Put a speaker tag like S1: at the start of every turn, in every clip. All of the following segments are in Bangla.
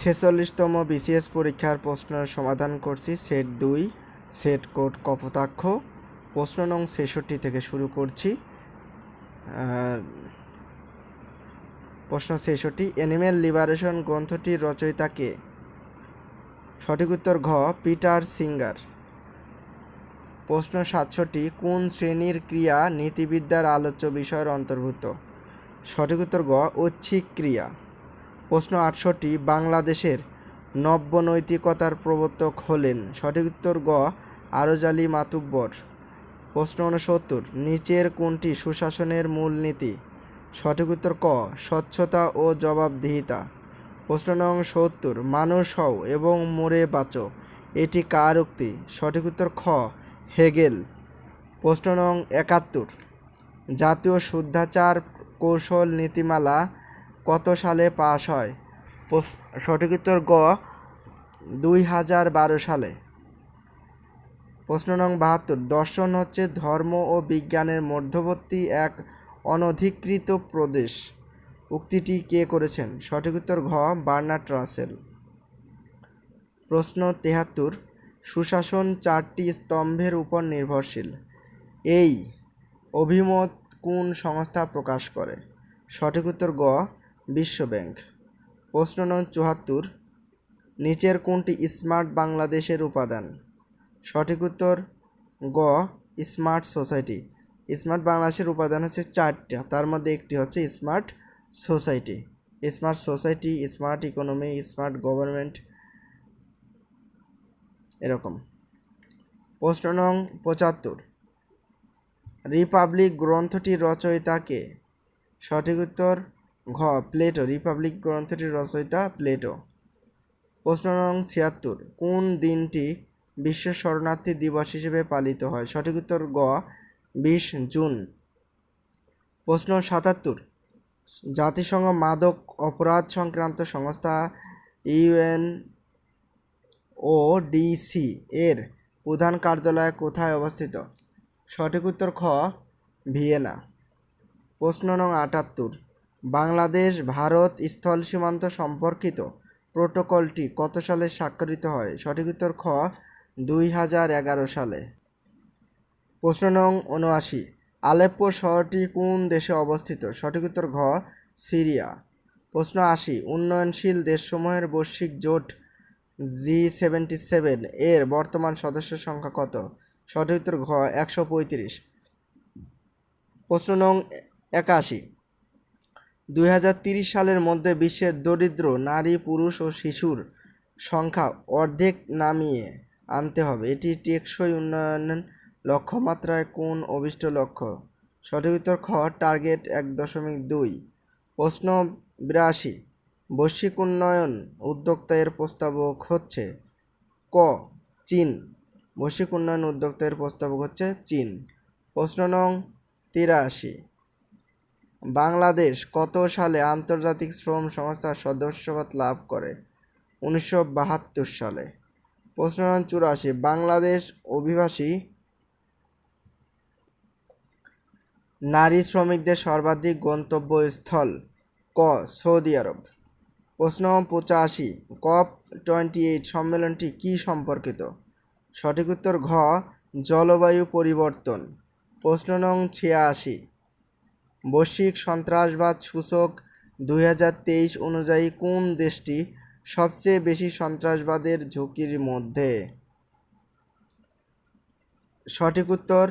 S1: ছেচল্লিশতম বিসিএস পরীক্ষার প্রশ্নের সমাধান করছি, সেট দুই, সেট কোড কপোতাক্ষ। প্রশ্ন নং ছেষট্টি থেকে শুরু করছি। প্রশ্ন ছেষট্টি অ্যানিম্যাল লিবারেশন গ্রন্থটির রচয়িতা কে? সঠিক উত্তর ঘ, পিটার সিঙ্গার। প্রশ্ন সাতষট্টি, কোন শ্রেণির ক্রিয়া নীতিবিদ্যার আলোচ্য বিষয়ের অন্তর্ভুক্ত? সঠিক উত্তর গ ঐচ্ছিক ক্রিয়া। প্রশ্ন আটষট্টি, বাংলাদেশের নব্য নৈতিকতার প্রবর্তক হলেন। সঠিক উত্তর গ, আরজালি মাতুব্বর। প্রশ্ন উনসত্তর নিচের কোনটি সুশাসনের মূলনীতি সঠিক উত্তর ক, স্বচ্ছতা ও জবাবদিহিতা। প্রশ্ন নং সত্তর, মানুষ হও এবং মরে বাঁচো, এটি কার উক্তি? সঠিক উত্তর খ, হেগেল। প্রশ্ন নং একাত্তর, জাতীয় শুদ্ধাচার কৌশল নীতিমালা কত সালে পাশ হয়? সঠিক উত্তর গ, দুই হাজার বারো সালে। প্রশ্ন নং বাহাত্তর, দর্শন হচ্ছে ধর্ম ও বিজ্ঞানের মধ্যবর্তী এক অনধিকৃত প্রদেশ। উক্তিটি কে করেছেন? সঠিক উত্তর ঘ, বার্নার্ড রাসেল। প্রশ্ন তেহাত্তর, সুশাসন চারটি স্তম্ভের উপর নির্ভরশীল। এই অভিমত কোন সংস্থা প্রকাশ করে? সঠিক উত্তর গ বিশ্ব ব্যাংক। প্রশ্ন নং চুয়াত্তর, নিচের কোনটি স্মার্ট বাংলাদেশের উপাদান? সঠিক উত্তর, গ, স্মার্ট সোসাইটি। স্মার্ট বাংলাদেশের উপাদান হচ্ছে চারটা, তার মধ্যে একটি হচ্ছে smart society. Smart society, smart economy, smart government, এরকম। প্রশ্ন নং পঁচাত্তর, রিপাবলিক গ্রন্থটির রচয়িতা কে? সঠিক উত্তর ঘ, প্লেটো, রিপাবলিক গ্রন্থটির রচয়িতা প্লেটো। প্রশ্ন নং ছিয়াত্তর, কোন দিনটি বিশ্ব শরণার্থী দিবস হিসেবে পালিত হয়? সঠিক উত্তর গ, বিশ জুন। প্রশ্ন সাতাত্তর, জাতিসংঘ মাদক অপরাধ সংক্রান্ত সংস্থা ইউএন ও ডিসি এর প্রধান কার্যালয় কোথায় অবস্থিত? সঠিক উত্তর খ, ভিয়েনা। প্রশ্ন নং আটাত্তর বাংলাদেশ, ভারত স্থল সীমান্ত সম্পর্কিত প্রোটোকলটি কত সালে স্বাক্ষরিত হয়? সঠিক উত্তর খ, দুই হাজার এগারো সালে। প্রশ্ন নং উনআশি আলেপ্পো শহরটি কোন দেশে অবস্থিত? সঠিক উত্তর ঘ, সিরিয়া। প্রশ্ন আশি, উন্নয়নশীল দেশসমূহের বৈশ্বিক জোট জি সেভেন্টি সেভেন এর বর্তমান সদস্য সংখ্যা কত? সঠিক উত্তর ঘ, একশো পঁয়ত্রিশ। প্রশ্ন নং একাশি দুই সালের মধ্যে বিশ্বের দরিদ্র নারী, পুরুষ ও শিশুর সংখ্যা অর্ধেক নামিয়ে আনতে হবে। এটি টেকসই উন্নয়ন লক্ষ্যমাত্রায় কোন অভিষ্ট লক্ষ্য? সঠিক উত্তর খ, টার্গেট এক দশমিক দুই। প্রশ্ন বিরাশি, বৈশ্বিক উন্নয়ন উদ্যোক্তা এর প্রস্তাবক হচ্ছে ক, চীন। বৈশ্বিক উন্নয়ন উদ্যোক্তা এর প্রস্তাবক হচ্ছে চীন। প্রশ্ন নং তিরাশি বাংলাদেশ কত সালে আন্তর্জাতিক শ্রম সংস্থার সদস্যপদ লাভ করে? উনিশশো বাহাত্তর সালে। প্রশ্ন চুরাশি। বাংলাদেশ অভিবাসী নারী শ্রমিকদের সর্বাধিক গন্তব্যস্থল ক? Saudi Arab. প্রশ্ন পঁচাশি। কপ টোয়েন্টি এইট সম্মেলনটি কী সম্পর্কিত? সঠিক উত্তর ঘ, জলবায়ু পরিবর্তন। প্রশ্ন নং ছিয়াশি। বৈশ্বিক সন্ত্রাসবাদ সূচক দুই হাজার তেইশ অনুযায়ী কোন দেশটি সবচেয়ে বেশি সন্ত্রাসবাদের ঝুঁকির মধ্যে? সঠিক উত্তর,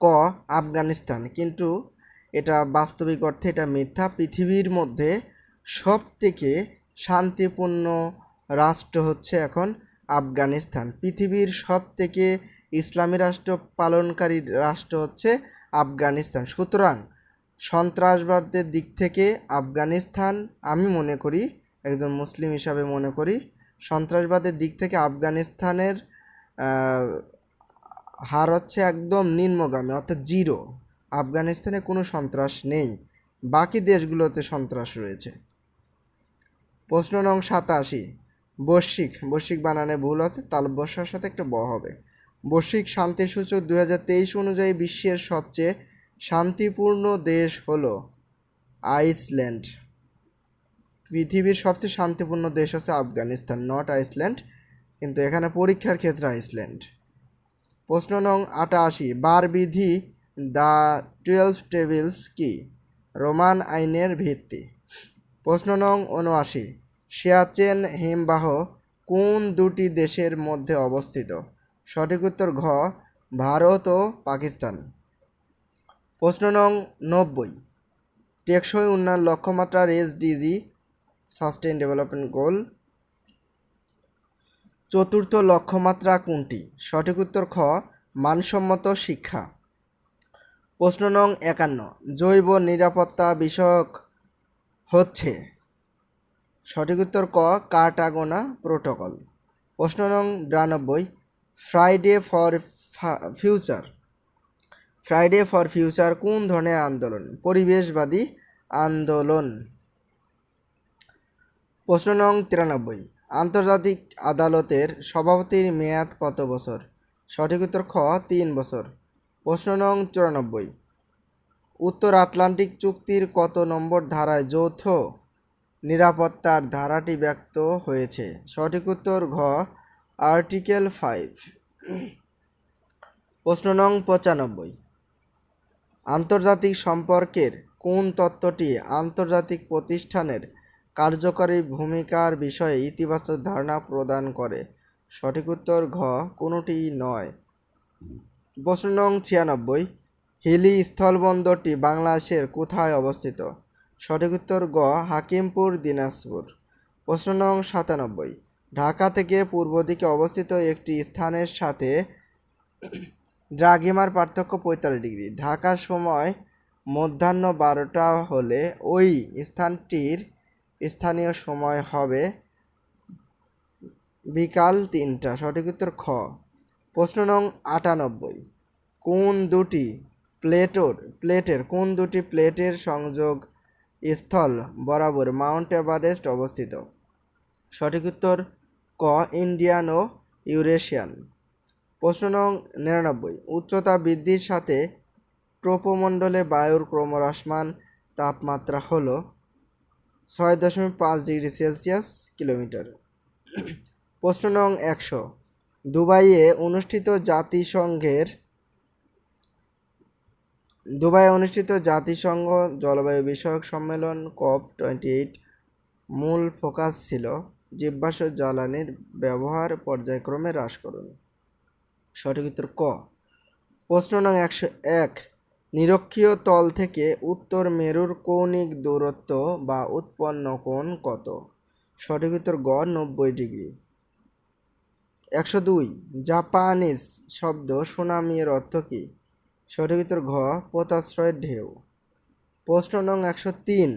S1: ক, আফগানিস্তান। কিন্তু এটা বাস্তবিক অর্থে এটা মিথ্যা। পৃথিবীর মধ্যে সব থেকে শান্তিপূর্ণ রাষ্ট্র হচ্ছে এখন আফগানিস্তান। পৃথিবীর সব থেকে ইসলামী রাষ্ট্র পালনকারী রাষ্ট্র হচ্ছে আফগানিস্তান। সুতরাং সন্ত্রাসবাদের দিক থেকে আফগানিস্তান, আমি মনে করি, একজন মুসলিম হিসাবে মনে করি, সন্ত্রাসবাদের দিক থেকে আফগানিস্তানের হার হচ্ছে একদম নিম্নগামী, অর্থাৎ জিরো। আফগানিস্তানে কোনো সন্ত্রাস নেই। বাকি দেশগুলোতে সন্ত্রাস রয়েছে। প্রশ্ন নং সাতাশি, বৈশ্বিক। বৈশ্বিক বানানে ভুল আছে তালবস্যার সাথে একটা ব হবে। বৈশ্বিক শান্তি সূচক দু অনুযায়ী বিশ্বের সবচেয়ে শান্তিপূর্ণ দেশ হলো আইসল্যান্ড। পৃথিবীর সবচেয়ে শান্তিপূর্ণ দেশ হচ্ছে আফগানিস্তান নট আইসল্যান্ড। কিন্তু এখানে পরীক্ষার ক্ষেত্রে আইসল্যান্ড। প্রশ্ন নং আটাশি, বার বিধি দ্য টুয়েলভ টেবিলস কি? রোমান আইনের ভিত্তি। প্রশ্ন নং উনআশি, সিয়াচেন হিমবাহ কোন দুটি দেশের মধ্যে অবস্থিত? সঠিক উত্তর ঘ, ভারত ও পাকিস্তান। প্রশ্ন নং নব্বই। টেকসই উন্নয়ন লক্ষ্যমাত্রার এসডিজি সাস্টেন ডেভেলপমেন্ট গোল। চতুর্থ লক্ষ্যমাত্রা কোনটি? সঠিক উত্তর খ, মানসম্মত শিক্ষা। প্রশ্ন নং একান্ন, জৈব নিরাপত্তা বিষয়ক হচ্ছে। সঠিক উত্তর ক কাটাগোনা প্রোটোকল। প্রশ্ন নং বিরানব্বই, Friday for future. Friday for future কোন ধরনের আন্দোলন? পরিবেশবাদী আন্দোলন। প্রশ্ন নং তিরানব্বই। আন্তর্জাতিক আদালতের সভাপতির মেয়াদ কত বছর? সঠিক উত্তর খ, তিন বছর। প্রশ্ন নং চুরানব্বই। উত্তর আটলান্টিক চুক্তির কত নম্বর ধারায় যৌথ নিরাপত্তার ধারাটি ব্যক্ত হয়েছে? সঠিক উত্তর ঘ, আর্টিকেল ফাইভ। প্রশ্ন নং পঁচানব্বই। আন্তর্জাতিক সম্পর্কের কোন তত্ত্বটি আন্তর্জাতিক প্রতিষ্ঠানের কার্যকরী ভূমিকার বিষয়ে ইতিবাচক ধারণা প্রদান করে? সঠিক উত্তর ঘ, কোনোটি নয়। প্রশ্ন নং ছিয়ানব্বই, হিলি স্থলবন্দরটি বাংলাদেশের কোথায় অবস্থিত? সঠিক উত্তর গ হাকিমপুর, দিনাজপুর। প্রশ্ন নং সাতানব্বই, ঢাকা থেকে পূর্ব দিকে অবস্থিত একটি স্থানের সাথে দ্রাঘিমার পার্থক্য পঁয়তাল্লিশ ডিগ্রি। ঢাকার সময় মধ্যাহ্ন বারোটা হলে ওই স্থানটির স্থানীয় সময় হবে বিকাল তিনটা। সঠিক উত্তর খ। প্রশ্ন নং আটানব্বই। কোন দুটি প্লেটোর প্লেটের কোন দুটি প্লেটের সংযোগ স্থল বরাবর মাউন্ট এভারেস্ট অবস্থিত? সঠিক উত্তর ক, ইন্ডিয়ান ও ইউরেশিয়ান। প্রশ্ন নং নিরানব্বই। উচ্চতা বৃদ্ধির সাথে ট্রোপোমণ্ডলে বায়ুর ক্রমহ্রাসমান তাপমাত্রা হল ছয় দশমিক পাঁচ ডিগ্রি সেলসিয়াস কিলোমিটার। প্রশ্ন নং একশো। দুবাইয়ে অনুষ্ঠিত জাতিসংঘের দুবাইয়ে অনুষ্ঠিত জাতিসংঘ জলবায়ু বিষয়ক সম্মেলন কপ টোয়েন্টি এইট মূল ফোকাস ছিল জীবাশ্ম জ্বালানির ব্যবহার পর্যায়ক্রমে হ্রাস করুন সঠিক উত্তর ক। প্রশ্ন নং একশো এক, নিরক্ষীয় তল থেকে উত্তর মেরুর কৌণিক দূরত্ব বা উৎপন্ন কোণ কত? সঠিক উত্তর গ, নব্বই ডিগ্রি। একশো দুই, জাপানিজ শব্দ সুনামি এর অর্থ কী? সঠিক উত্তর ঘ পোতাশ্রয়ের ঢেউ। প্রশ্ন নং একশো তিন,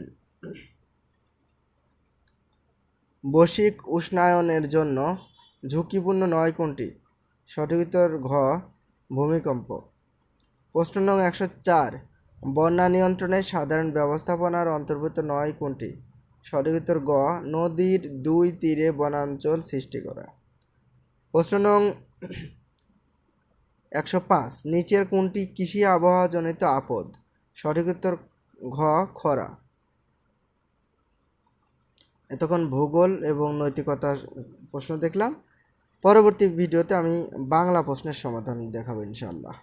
S1: বৈশ্বিক উষ্ণায়নের জন্য ঝুঁকিপূর্ণ নয় কোনটি? সঠিক উত্তর ঘ, ভূমিকম্প। প্রশ্ন নং একশো চার, বন্যা নিয়ন্ত্রণের সাধারণ ব্যবস্থাপনার অন্তর্ভুক্ত নয় কোনটি? সঠিক উত্তর গ নদীর দুই তীরে বনাঞ্চল সৃষ্টি করা। প্রশ্ন নং একশো পাঁচ, নিচের কোনটি কৃষি আবহাওয়াজনিত আপদ? সঠিক উত্তর ঘ, খরা। এতক্ষণ ভূগোল এবং নৈতিকতার প্রশ্ন দেখলাম। পরবর্তী ভিডিওতে আমি বাংলা প্রশ্নের সমাধান দেখাবো ইনশাআল্লাহ।